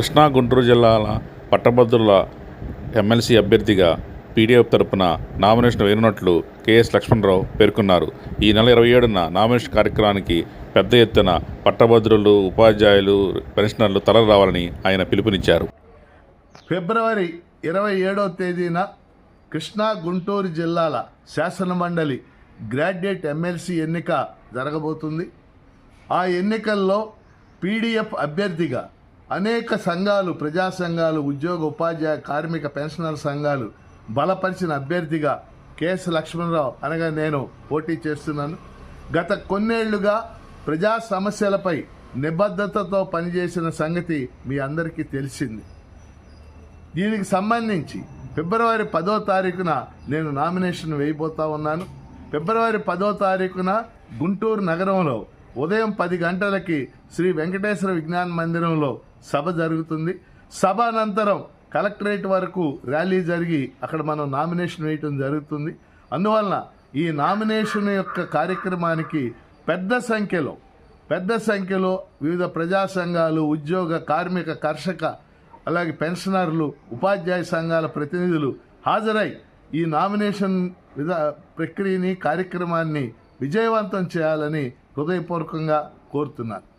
కృష్ణా గుంటూరు జిల్లాల పట్టభద్రుల ఎమ్మెల్సీ అభ్యర్థిగా పీడీఎఫ్ తరపున నామినేషన్ వేయనున్నట్లు కెఎస్ లక్ష్మణరావు పేర్కొన్నారు. ఈ నెల ఇరవై ఏడున నామినేషన్ కార్యక్రమానికి పెద్ద ఎత్తున పట్టభద్రులు ఉపాధ్యాయులు పెన్షనర్లు తరలి రావాలని ఆయన పిలుపునిచ్చారు. ఫిబ్రవరి ఇరవై ఏడవ తేదీన కృష్ణా గుంటూరు జిల్లాల శాసనమండలి గ్రాడ్యుయేట్ ఎమ్మెల్సీ ఎన్నిక జరగబోతుంది. ఆ ఎన్నికల్లో పీడీఎఫ్ అభ్యర్థిగా అనేక సంఘాలు ప్రజా సంఘాలు ఉద్యోగ ఉపాధ్యాయ కార్మిక పెన్షనర్ సంఘాలు బలపరిచిన అభ్యర్థిగా కెఎస్ లక్ష్మణరావు అనగా నేను పోటీ చేస్తున్నాను. గత కొన్నేళ్ళుగా ప్రజా సమస్యలపై నిబద్ధతతో పనిచేసిన సంగతి మీ అందరికీ తెలిసింది. దీనికి సంబంధించి ఫిబ్రవరి పదో తారీఖున నేను నామినేషన్ వేయబోతా ఉన్నాను. ఫిబ్రవరి పదో తారీఖున గుంటూరు నగరంలో ఉదయం పది గంటలకి శ్రీ వెంకటేశ్వర విజ్ఞాన మందిరంలో సభ జరుగుతుంది. సభ అనంతరం కలెక్టరేట్ వరకు ర్యాలీ జరిగి అక్కడ మనం నామినేషన్ వేయటం జరుగుతుంది. అందువలన ఈ నామినేషన్ యొక్క కార్యక్రమానికి పెద్ద సంఖ్యలో పెద్ద సంఖ్యలో వివిధ ప్రజా సంఘాలు ఉద్యోగ కార్మిక కర్షక అలాగే పెన్షనర్లు ఉపాధ్యాయ సంఘాల ప్రతినిధులు హాజరై ఈ నామినేషన్ విధా ప్రక్రియని కార్యక్రమాన్ని విజయవంతం చేయాలని హృదయపూర్వకంగా కోరుతున్నాను.